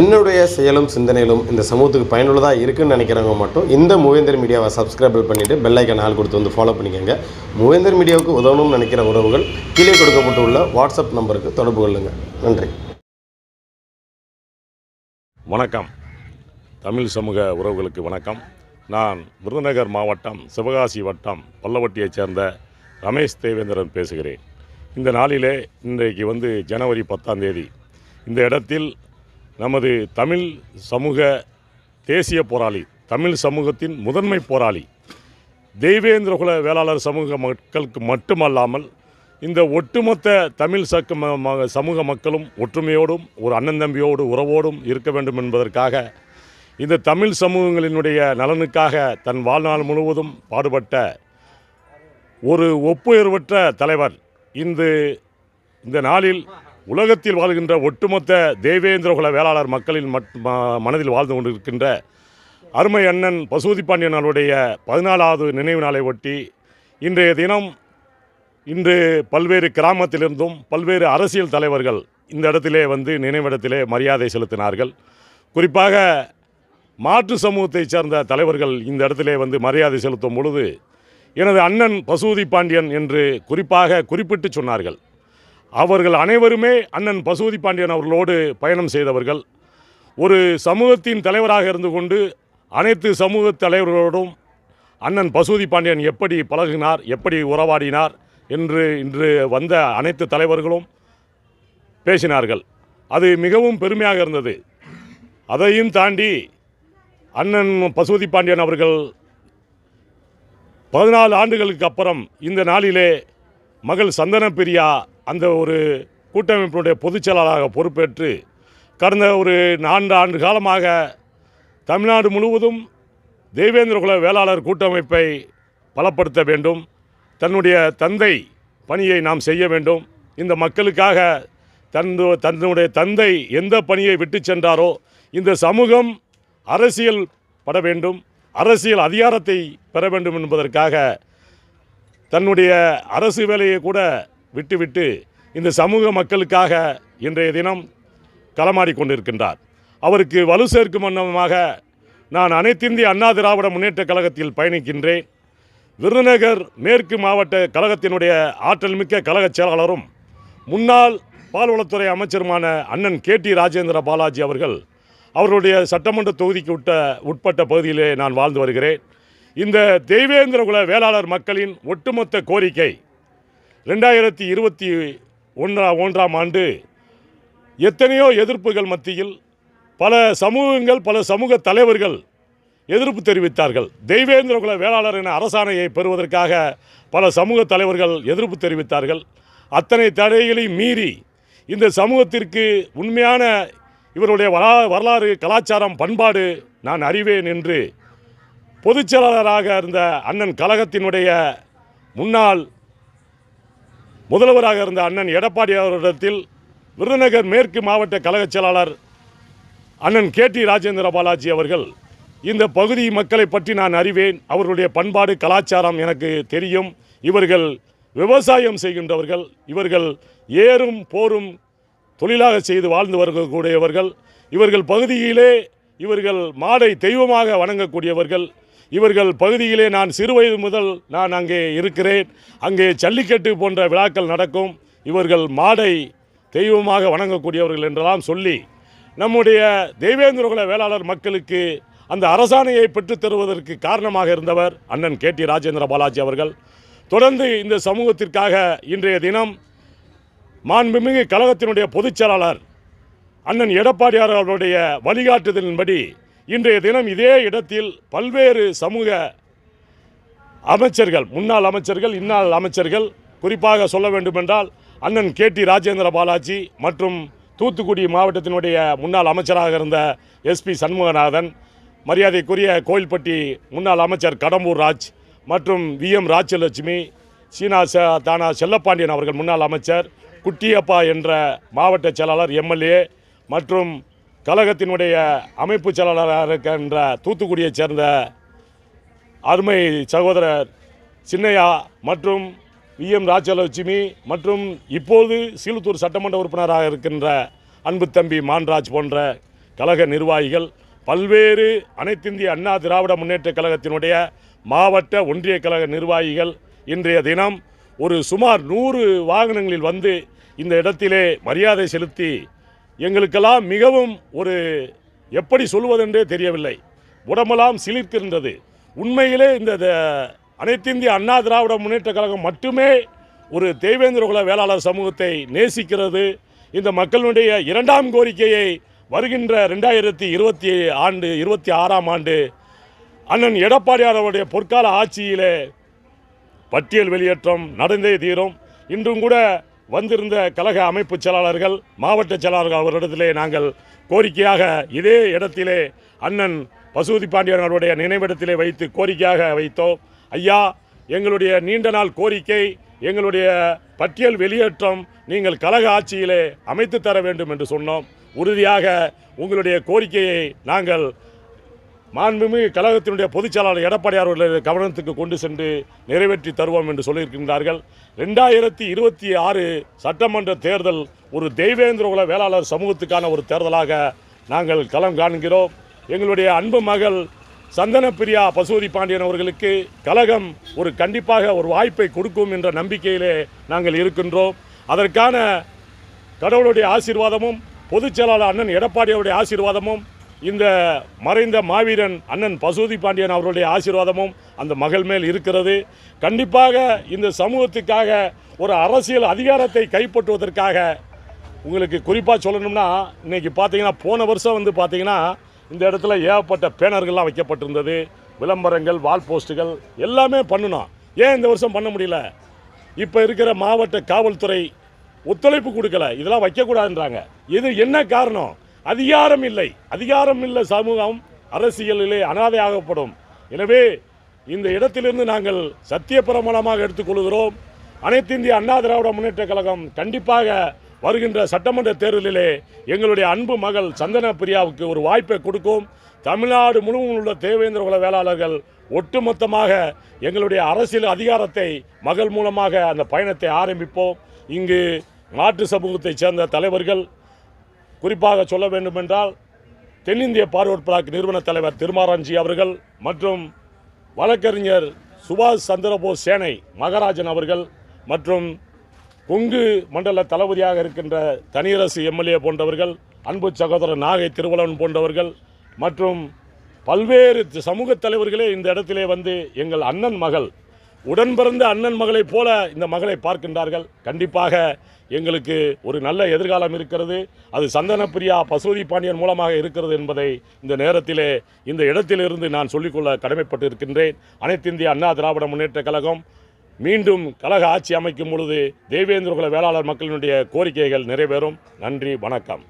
என்னுடைய செயலும் சிந்தனையிலும் இந்த சமூகத்துக்கு பயனுள்ளதாக இருக்குன்னு நினைக்கிறவங்க மட்டும் இந்த மூவேந்தர் மீடியாவை சப்ஸ்கிரைப் பண்ணிவிட்டு பெல்லைக்கன் ஆள் கொடுத்து வந்து ஃபாலோ பண்ணிக்கோங்க. மூவேந்தர் மீடியாவுக்கு உதவணும்னு நினைக்கிற உறவுகள் கீழே கொடுக்கப்பட்டுள்ள வாட்ஸ்அப் நம்பருக்கு தொடர்பு கொள்ளுங்கள் நன்றி. வணக்கம். தமிழ் சமூக உறவுகளுக்கு வணக்கம். நான் விருதுநகர் மாவட்டம் சிவகாசி வட்டம் பல்லவட்டியைச் சேர்ந்த ரமேஷ் தேவேந்திரன் பேசுகிறேன். இந்த நாளிலே இன்றைக்கு வந்து ஜனவரி பத்தாம் தேதி. இந்த இடத்தில் நமது தமிழ் சமூக தேசிய போராளி தமிழ் சமூகத்தின் முதன்மை போராளி தெய்வேந்திரகுல வேளாளர் சமூக மக்களுக்கு மட்டுமல்லாமல் இந்த ஒட்டுமொத்த தமிழ் சக்க ம- ம- சமூக மக்களும் ஒற்றுமையோடும் ஒரு அண்ணன் தம்பியோடு உறவோடும் இருக்க வேண்டும் என்பதற்காக இந்த தமிழ் சமூகங்களினுடைய நலனுக்காக தன் வாழ்நாள் முழுவதும் பாடுபட்ட ஒரு ஒப்புயர்வற்ற தலைவர் இந்த இந்த நாளில் உலகத்தில் வாழ்கின்ற ஒட்டுமொத்த தேவேந்திரகுல வேளாளர் மக்களின் மட் ம- மனதில் வாழ்ந்து கொண்டிருக்கின்ற அருமை அண்ணன் பசூதி பாண்டியன் அவருடைய பதினாலாவது நினைவு நாளை ஒட்டி இன்றைய தினம் இன்று பல்வேறு கிராமத்திலிருந்தும் பல்வேறு அரசியல் தலைவர்கள் இந்த இடத்திலே வந்து நினைவிடத்திலே மரியாதை செலுத்தினார்கள். குறிப்பாக மாற்று சமூகத்தைச் சேர்ந்த தலைவர்கள் இந்த இடத்திலே வந்து மரியாதை செலுத்தும் பொழுது எனது அண்ணன் பசூதி பாண்டியன் என்று குறிப்பாக குறிப்பிட்டு சொன்னார்கள். அவர்கள் அனைவருமே அண்ணன் பசுபதி பாண்டியன் அவர்களோடு பயணம் செய்தவர்கள். ஒரு சமூகத்தின் தலைவராக இருந்து கொண்டு அனைத்து சமூக தலைவர்களோடும் அண்ணன் பசுபதி பாண்டியன் எப்படி பழகினார் எப்படி உறவாடினார் என்று இன்று வந்த அனைத்து தலைவர்களும் பேசினார்கள். அது மிகவும் பெருமையாக இருந்தது. அதையும் தாண்டி அண்ணன் பசுபதி பாண்டியன் அவர்கள் பதினாலு ஆண்டுகளுக்கு அப்புறம் இந்த நாளிலே மகள் சந்தன பிரியா அந்த ஒரு கூட்டமைப்பினுடைய பொதுச் செயலாளராக பொறுப்பேற்று கடந்த ஒரு நான்கு ஆண்டு காலமாக தமிழ்நாடு முழுவதும் தேவேந்திரகுல வேளாளர் கூட்டமைப்பை பலப்படுத்த வேண்டும். தன்னுடைய தந்தை பணியை நாம் செய்ய வேண்டும். இந்த மக்களுக்காக தன்னு தன்னுடைய தந்தை எந்த பணியை விட்டு சென்றாரோ இந்த சமூகம் அரசியல் பட வேண்டும். அரசியல் அதிகாரத்தை பெற வேண்டும் என்பதற்காக தன்னுடைய அரசு வேலையை கூட விட்டுவிட்டு இந்த சமூக மக்களுக்காக இன்றைய தினம் களமாடி கொண்டிருக்கின்றார். அவருக்கு வலு சேர்க்கும் வண்ணமாக நான் அனைத்திந்திய அண்ணா திராவிட முன்னேற்றக் கழகத்தில் பயணிக்கின்றேன். விருதுநகர் மேற்கு மாவட்ட கழகத்தினுடைய ஆற்றல் மிக்க கழகச் செயலாளரும் முன்னாள் பால்வளத்துறை அமைச்சருமான அண்ணன் கே டி ராஜேந்திர பாலாஜி அவர்கள் அவருடைய சட்டமன்ற தொகுதிக்கு உட்ட உட்பட்ட பகுதியிலே நான் வாழ்ந்து வருகிறேன். இந்த தெய்வேந்திரகுல வேளாளர் மக்களின் ஒட்டுமொத்த கோரிக்கை ரெண்டாயிரத்தி இருபத்தி ஒன்றா ஒன்றாம் ஆண்டு எத்தனையோ எதிர்ப்புகள் மத்தியில் பல சமூகங்கள் பல சமூக தலைவர்கள் எதிர்ப்பு தெரிவித்தார்கள். தெய்வேந்திரகுல வேளாளர் என அரசாணையை பெறுவதற்காக பல சமூக தலைவர்கள் எதிர்ப்பு தெரிவித்தார்கள். அத்தனை தடைகளையும் மீறி இந்த சமூகத்திற்கு உண்மையான இவருடைய வரா வரலாறு கலாச்சாரம் பண்பாடு நான் அறிவேன் என்று பொதுச் செயலாளராக இருந்த அண்ணன் கழகத்தினுடைய முன்னாள் முதல்வராக இருந்த அண்ணன் எடப்பாடி அவரிடத்தில் விருதுநகர் மேற்கு மாவட்ட கழகச் செயலாளர் அண்ணன் கே டி ராஜேந்திர பாலாஜி அவர்கள் இந்த பகுதி மக்களை பற்றி நான் அறிவேன் அவர்களுடைய பண்பாடு கலாச்சாரம் எனக்கு தெரியும். இவர்கள் விவசாயம் செய்கின்றவர்கள் இவர்கள் ஏறும் போரும் தொழிலாக செய்து வாழ்ந்து வரக்கூடியவர்கள். இவர்கள் பகுதியிலே இவர்கள் மாடை தெய்வமாக வணங்கக்கூடியவர்கள். இவர்கள் பகுதியிலே நான் சிறுவயது முதல் நான் அங்கே இருக்கிறேன். அங்கே ஜல்லிக்கட்டு போன்ற விழாக்கள் நடக்கும். இவர்கள் மாடை தெய்வமாக வணங்கக்கூடியவர்கள் என்றெல்லாம் சொல்லி நம்முடைய தெய்வேந்திரகுல வேளாளர் மக்களுக்கு அந்த அரசாணையை பெற்றுத் தருவதற்கு காரணமாக இருந்தவர் அண்ணன் கே. டி. ராஜேந்திர பாலாஜி அவர்கள். தொடர்ந்து இந்த சமூகத்திற்காக இன்றைய தினம் மாண்புமிகு கழகத்தினுடைய பொதுச் செயலாளர் அண்ணன் எடப்பாடியார் அவருடைய வழிகாட்டுதலின்படி இன்றைய தினம் இதே இடத்தில் பல்வேறு சமூக அமைச்சர்கள் முன்னாள் அமைச்சர்கள் இன்னாள் அமைச்சர்கள் குறிப்பாக சொல்ல வேண்டுமென்றால் அண்ணன் கே டி ராஜேந்திர பாலாஜி மற்றும் தூத்துக்குடி மாவட்டத்தினுடைய முன்னாள் அமைச்சராக இருந்த எஸ்பி சண்முகநாதன் மரியாதைக்குரிய கோயில்பட்டி முன்னாள் அமைச்சர் கடம்பூர் ராஜ் மற்றும் வி எம் ராஜலட்சுமி சீனா ச தானா செல்லப்பாண்டியன் அவர்கள் முன்னாள் அமைச்சர் குட்டியப்பா என்ற மாவட்ட செயலாளர் எம்எல்ஏ மற்றும் கழகத்தினுடைய அமைப்பு செயலாளராக இருக்கின்ற தூத்துக்குடியைச் சேர்ந்த அருமை சகோதரர் சின்னையா மற்றும் வி எம் ராஜலட்சுமி மற்றும் இப்போது சீலத்தூர் சட்டமன்ற உறுப்பினராக இருக்கின்ற அன்பு தம்பி மான்ராஜ் போன்ற கழக நிர்வாகிகள் பல்வேறு அனைத்திந்திய அண்ணா திராவிட முன்னேற்ற கழகத்தினுடைய மாவட்ட ஒன்றிய கழக நிர்வாகிகள் இன்றைய தினம் ஒரு சுமார் நூறு வாகனங்களில் வந்து இந்த இடத்திலே மரியாதை செலுத்தி எங்களுக்கெல்லாம் மிகவும் ஒரு எப்படி சொல்வதென்றே தெரியவில்லை. உடம்பெல்லாம் சிலிர்க்கின்றது உண்மையிலே இந்த த- அனைத்திந்திய அண்ணா திராவிட முன்னேற்ற கழகம் மட்டுமே ஒரு தேவேந்திரகுல வேளாளர் சமூகத்தை நேசிக்கிறது. இந்த மக்களுடைய இரண்டாம் கோரிக்கையை வருகின்ற ரெண்டாயிரத்தி இருபத்தி ஆண்டு இருபத்தி ஆறாம் ஆண்டு அண்ணன் எடப்பாடியார் அவருடைய பொற்கால ஆட்சியிலே பட்டியல் வெளியேற்றம் நடந்தே தீரும். இன்றும் கூட வந்திருந்த கழக அமைப்பு செயலாளர்கள் மாவட்ட செயலாளர்கள் அவரிடத்திலே நாங்கள் கோரிக்கையாக இதே இடத்திலே அண்ணன் பசுபதி பாண்டியன் அவருடைய நினைவிடத்திலே வைத்து கோரிக்கையாக வைத்தோம். ஐயா எங்களுடைய நீண்ட நாள் கோரிக்கை எங்களுடைய பட்டியல் வெளியேற்றம் நீங்கள் கழக ஆட்சியிலே அமைத்து தர வேண்டும் என்று சொன்னோம். உறுதியாக உங்களுடைய கோரிக்கையை நாங்கள் மாண்புமிகு கழகத்தினுடைய பொதுச் செயலாளர் எடப்பாடியார் கவனத்துக்கு கொண்டு சென்று நிறைவேற்றி தருவோம் என்று சொல்லியிருக்கின்றார்கள். ரெண்டாயிரத்தி இருபத்தி ஆறு சட்டமன்ற தேர்தல் ஒரு தெய்வேந்திர உல வேளாளர் சமூகத்துக்கான ஒரு தேர்தலாக நாங்கள் களம் காண்கிறோம். எங்களுடைய அன்பு மகள் சந்தன பிரியா பசுபதி பாண்டியன் அவர்களுக்கு கழகம் ஒரு கண்டிப்பாக ஒரு வாய்ப்பை கொடுக்கும் என்ற நம்பிக்கையிலே நாங்கள் இருக்கின்றோம். அதற்கான கடவுளுடைய ஆசீர்வாதமும் பொதுச் செயலாளர் அண்ணன் எடப்பாடியாருடைய ஆசீர்வாதமும் இந்த மறைந்த மாவீரன் அண்ணன் பசூதி பாண்டியன் அவருடைய ஆசீர்வாதமும் அந்த மகள் மேல் இருக்கிறது. கண்டிப்பாக இந்த சமூகத்துக்காக ஒரு அரசியல் அதிகாரத்தை கைப்பற்றுவதற்காக உங்களுக்கு குறிப்பாக சொல்லணும்னா இன்னைக்கு பார்த்தீங்கன்னா போன வருஷம் வந்து பார்த்தீங்கன்னா இந்த இடத்துல ஏகப்பட்ட பேனர்கள்லாம் வைக்கப்பட்டிருந்தது. விளம்பரங்கள் வால் போஸ்ட்டுகள் எல்லாமே பண்ணணும் ஏன் இந்த வருஷம் பண்ண முடியல? இப்போ இருக்கிற மாவட்ட காவல்துறை ஒத்துழைப்பு கொடுக்கல. இதெல்லாம் வைக்கக்கூடாதுன்றாங்க. இது என்ன காரணம்? அதிகாரம் இல்லை அதிகாரம் இல்லை சமூகம் அரசியலிலே அனாதையாகப்படும் எனவே இந்த இடத்திலிருந்து நாங்கள் சத்திய பிரமாணமாக எடுத்துக்கொள்கிறோம் அனைத்து இந்திய அண்ணா திராவிட முன்னேற்ற கழகம் கண்டிப்பாக வருகின்ற சட்டமன்ற தேர்தலிலே எங்களுடைய அன்பு மகள் சந்தன பிரியாவுக்கு ஒரு வாய்ப்பை கொடுக்கும். தமிழ்நாடு முழுவதும் உள்ள தேவேந்திர குல வேளாளர்கள் ஒட்டுமொத்தமாக எங்களுடைய அரசியல் அதிகாரத்தை மகள் மூலமாக அந்த பயணத்தை ஆரம்பிப்போம். இங்கு மாற்று சமூகத்தைச் சேர்ந்த தலைவர்கள் குறிப்பாக சொல்ல வேண்டுமென்றால் தென்னிந்திய பார்வர்ட் பிளாக் நிறுவன தலைவர் திருமாராஞ்சி அவர்கள் மற்றும் வழக்கறிஞர் சுபாஷ் சந்திரபோஸ் சேனை மகராஜன் அவர்கள் மற்றும் கொங்கு மண்டல தளபதியாக இருக்கின்ற தனியரசு எம்எல்ஏ போன்றவர்கள் அன்பு சகோதரர் நாகை திருவளவன் போன்றவர்கள் மற்றும் பல்வேறு சமூக தலைவர்களே இந்த இடத்திலே வந்து எங்கள் அண்ணன் மகள் உடன் பிறந்த அண்ணன் மகளைப் போல இந்த மகளை பார்க்கின்றார்கள். கண்டிப்பாக எங்களுக்கு ஒரு நல்ல எதிர்காலம் இருக்கிறது. அது சந்தனப்பிரியா பசுபதி பாண்டியன் மூலமாக இருக்கிறது என்பதை இந்த நேரத்திலே இந்த இடத்திலிருந்து நான் சொல்லிக்கொள்ள கடமைப்பட்டு இருக்கின்றேன் அனைத்து இந்திய அண்ணா திராவிட முன்னேற்ற கழகம் மீண்டும் கழக ஆட்சி அமைக்கும் பொழுது தேவேந்திரகுல வேளாளர் மக்களினுடைய கோரிக்கைகள் நிறைவேறும். நன்றி வணக்கம்.